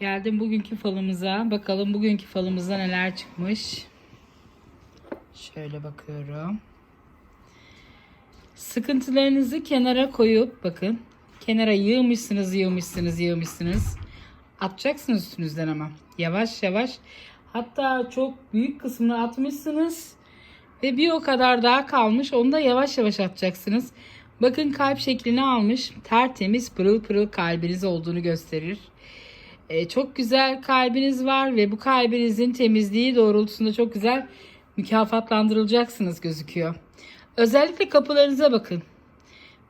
Geldim bugünkü falımıza. Bakalım bugünkü falımızda neler çıkmış. Şöyle bakıyorum. Sıkıntılarınızı kenara koyup bakın. Kenara yığmışsınız, yığmışsınız, yığmışsınız. Atacaksınız üstünüzden ama. Yavaş yavaş. Hatta çok büyük kısmını atmışsınız. Ve bir o kadar daha kalmış. Onu da yavaş yavaş atacaksınız. Bakın kalp şeklini almış. Tertemiz pırıl pırıl kalbiniz olduğunu gösterir. Ee, çok güzel kalbiniz var ve bu kalbinizin temizliği doğrultusunda çok güzel mükafatlandırılacaksınız gözüküyor. Özellikle kapılarınıza bakın.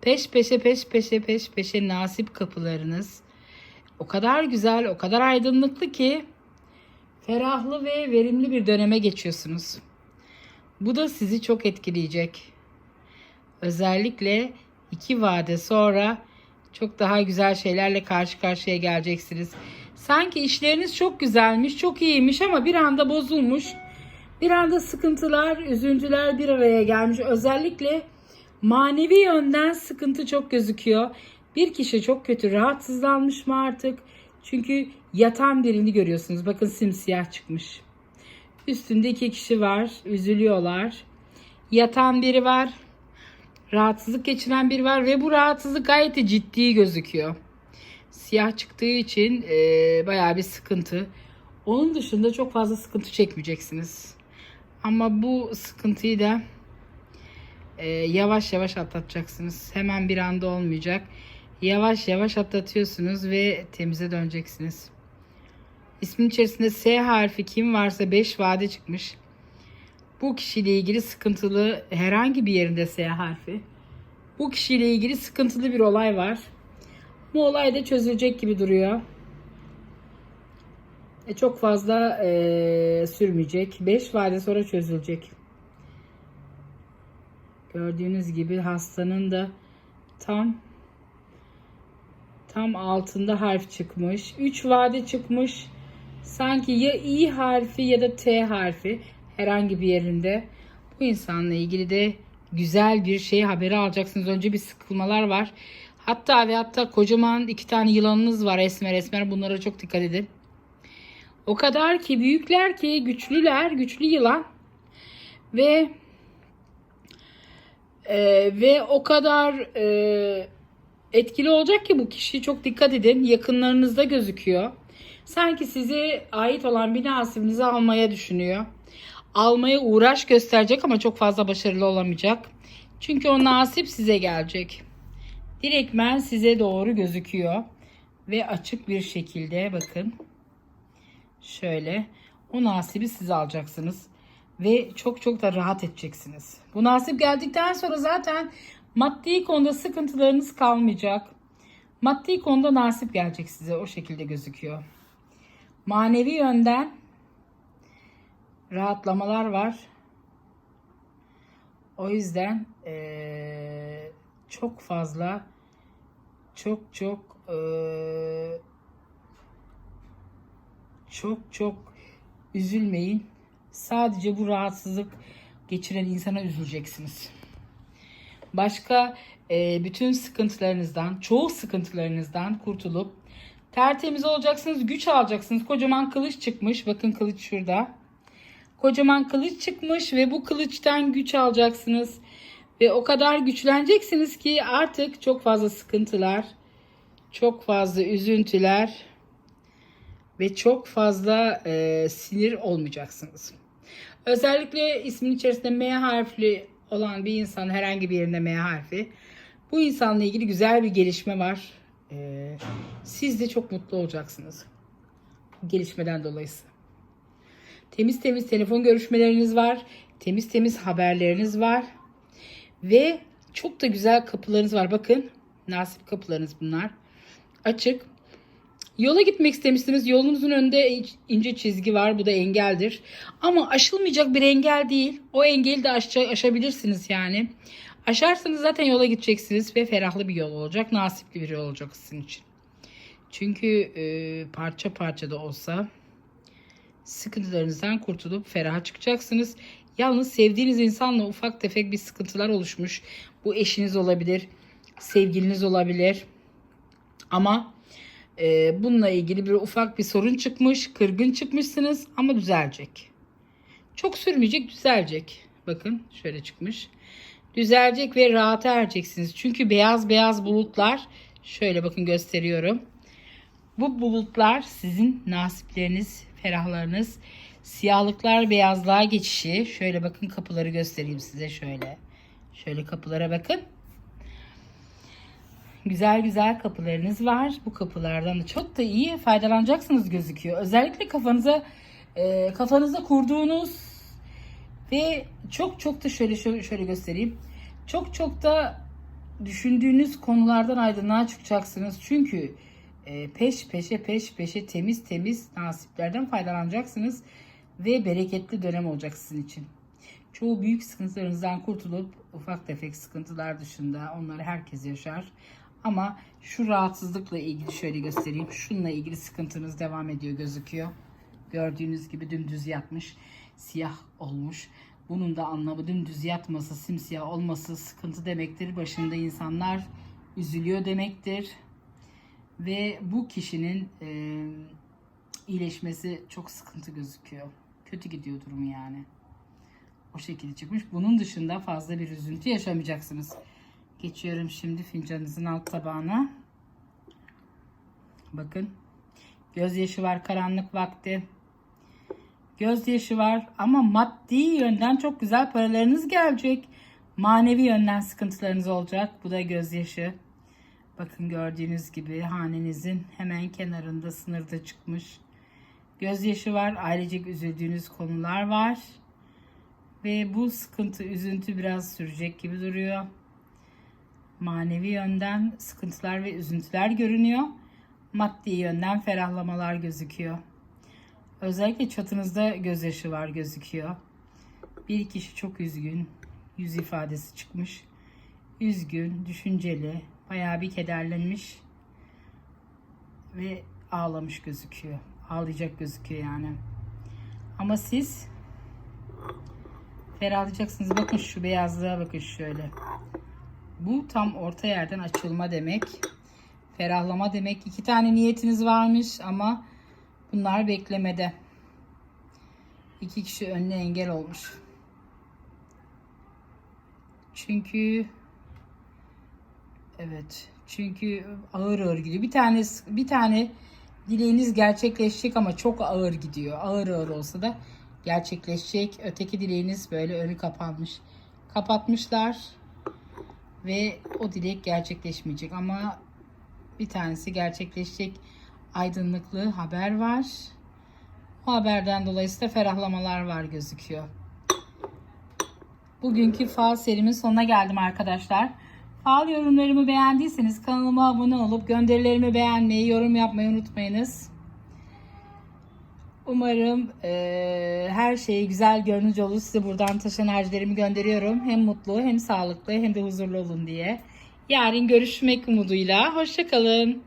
Peş peşe peş peşe peş peşe nasip kapılarınız. O kadar güzel, o kadar aydınlıklı ki ferahlı ve verimli bir döneme geçiyorsunuz. Bu da sizi çok etkileyecek. Özellikle iki vade sonra çok daha güzel şeylerle karşı karşıya geleceksiniz. Sanki işleriniz çok güzelmiş, çok iyiymiş ama bir anda bozulmuş. Bir anda sıkıntılar, üzüntüler bir araya gelmiş. Özellikle manevi yönden sıkıntı çok gözüküyor. Bir kişi çok kötü rahatsızlanmış mı artık? Çünkü yatan birini görüyorsunuz. Bakın simsiyah çıkmış. Üstünde iki kişi var. Üzülüyorlar. Yatan biri var. Rahatsızlık geçiren biri var ve bu rahatsızlık gayet ciddi gözüküyor. Siyah çıktığı için e, bayağı bir sıkıntı. Onun dışında çok fazla sıkıntı çekmeyeceksiniz. Ama bu sıkıntıyı da e, yavaş yavaş atlatacaksınız. Hemen bir anda olmayacak. Yavaş yavaş atlatıyorsunuz ve temize döneceksiniz. İsmin içerisinde S harfi kim varsa 5 vade çıkmış. Bu kişiyle ilgili sıkıntılı herhangi bir yerinde S harfi. Bu kişiyle ilgili sıkıntılı bir olay var. Bu olay da çözülecek gibi duruyor. E, çok fazla e, sürmeyecek. 5 vade sonra çözülecek. Gördüğünüz gibi hastanın da tam tam altında harf çıkmış. 3 vade çıkmış. Sanki ya İ harfi ya da T harfi herhangi bir yerinde. Bu insanla ilgili de güzel bir şey haberi alacaksınız. Önce bir sıkılmalar var. Hatta ve hatta kocaman iki tane yılanınız var esmer esmer. Bunlara çok dikkat edin. O kadar ki büyükler ki güçlüler, güçlü yılan. Ve e, ve o kadar e, etkili olacak ki bu kişi çok dikkat edin. Yakınlarınızda gözüküyor. Sanki size ait olan bir nasibinizi almaya düşünüyor. Almaya uğraş gösterecek ama çok fazla başarılı olamayacak. Çünkü o nasip size gelecek. Direktmen size doğru gözüküyor. Ve açık bir şekilde bakın. Şöyle o nasibi siz alacaksınız. Ve çok çok da rahat edeceksiniz. Bu nasip geldikten sonra zaten maddi konuda sıkıntılarınız kalmayacak. Maddi konuda nasip gelecek size o şekilde gözüküyor. Manevi yönden rahatlamalar var. O yüzden eee, çok fazla çok çok eee, çok çok üzülmeyin. Sadece bu rahatsızlık geçiren insana üzüleceksiniz. Başka eee, bütün sıkıntılarınızdan, çoğu sıkıntılarınızdan kurtulup tertemiz olacaksınız, güç alacaksınız. Kocaman kılıç çıkmış. Bakın kılıç şurada. Kocaman kılıç çıkmış ve bu kılıçtan güç alacaksınız. Ve o kadar güçleneceksiniz ki artık çok fazla sıkıntılar, çok fazla üzüntüler ve çok fazla e, sinir olmayacaksınız. Özellikle ismin içerisinde M harfli olan bir insan herhangi bir yerinde M harfi. Bu insanla ilgili güzel bir gelişme var. E, siz de çok mutlu olacaksınız. Gelişmeden dolayısıyla. Temiz temiz telefon görüşmeleriniz var. Temiz temiz haberleriniz var. Ve çok da güzel kapılarınız var. Bakın nasip kapılarınız bunlar. Açık. Yola gitmek istemişsiniz. Yolunuzun önünde ince çizgi var. Bu da engeldir. Ama aşılmayacak bir engel değil. O engeli de aşa- aşabilirsiniz yani. Aşarsanız zaten yola gideceksiniz ve ferahlı bir yol olacak. Nasipli bir yol olacak sizin için. Çünkü e, parça parça da olsa sıkıntılarınızdan kurtulup feraha çıkacaksınız. Yalnız sevdiğiniz insanla ufak tefek bir sıkıntılar oluşmuş. Bu eşiniz olabilir, sevgiliniz olabilir. Ama e, bununla ilgili bir ufak bir sorun çıkmış, kırgın çıkmışsınız ama düzelecek. Çok sürmeyecek, düzelecek. Bakın şöyle çıkmış. Düzelecek ve rahata ereceksiniz. Çünkü beyaz beyaz bulutlar şöyle bakın gösteriyorum. Bu bulutlar sizin nasipleriniz, ferahlarınız, siyahlıklar beyazlığa geçişi. Şöyle bakın kapıları göstereyim size şöyle. Şöyle kapılara bakın. Güzel güzel kapılarınız var. Bu kapılardan da çok da iyi faydalanacaksınız gözüküyor. Özellikle kafanıza e, kafanıza kurduğunuz ve çok çok da şöyle şöyle, şöyle göstereyim. Çok çok da düşündüğünüz konulardan aydınlığa çıkacaksınız. Çünkü e, peş peşe peş peşe temiz temiz nasiplerden faydalanacaksınız ve bereketli dönem olacak sizin için. Çoğu büyük sıkıntılarınızdan kurtulup ufak tefek sıkıntılar dışında onları herkes yaşar. Ama şu rahatsızlıkla ilgili şöyle göstereyim. Şununla ilgili sıkıntınız devam ediyor gözüküyor. Gördüğünüz gibi dümdüz yatmış, siyah olmuş. Bunun da anlamı dümdüz yatması, simsiyah olması sıkıntı demektir. Başında insanlar üzülüyor demektir. Ve bu kişinin e, iyileşmesi çok sıkıntı gözüküyor. Kötü gidiyor durum yani. O şekilde çıkmış. Bunun dışında fazla bir üzüntü yaşamayacaksınız. Geçiyorum şimdi fincanınızın alt tabağına. Bakın. Gözyaşı var karanlık vakti. Gözyaşı var ama maddi yönden çok güzel paralarınız gelecek. Manevi yönden sıkıntılarınız olacak. Bu da gözyaşı. Bakın gördüğünüz gibi hanenizin hemen kenarında sınırda çıkmış. Gözyaşı var. Ailecek üzüldüğünüz konular var. Ve bu sıkıntı, üzüntü biraz sürecek gibi duruyor. Manevi yönden sıkıntılar ve üzüntüler görünüyor. Maddi yönden ferahlamalar gözüküyor. Özellikle çatınızda gözyaşı var gözüküyor. Bir kişi çok üzgün. Yüz ifadesi çıkmış. Üzgün, düşünceli, bayağı bir kederlenmiş ve ağlamış gözüküyor. Ağlayacak gözüküyor yani. Ama siz ferahlayacaksınız. Bakın şu beyazlığa bakın şöyle. Bu tam orta yerden açılma demek. Ferahlama demek. İki tane niyetiniz varmış ama bunlar beklemede. İki kişi önüne engel olmuş. Çünkü evet. Çünkü ağır ağır gidiyor. Bir tane bir tane dileğiniz gerçekleşecek ama çok ağır gidiyor. Ağır ağır olsa da gerçekleşecek. Öteki dileğiniz böyle önü kapanmış. Kapatmışlar ve o dilek gerçekleşmeyecek ama bir tanesi gerçekleşecek aydınlıklı haber var. O haberden dolayısıyla ferahlamalar var gözüküyor. Bugünkü fal serimin sonuna geldim arkadaşlar. Fal yorumlarımı beğendiyseniz kanalıma abone olup gönderilerimi beğenmeyi, yorum yapmayı unutmayınız. Umarım eee, her şey güzel görünücü olur. Size buradan taş enerjilerimi gönderiyorum. Hem mutlu hem sağlıklı hem de huzurlu olun diye. Yarın görüşmek umuduyla. Hoşçakalın.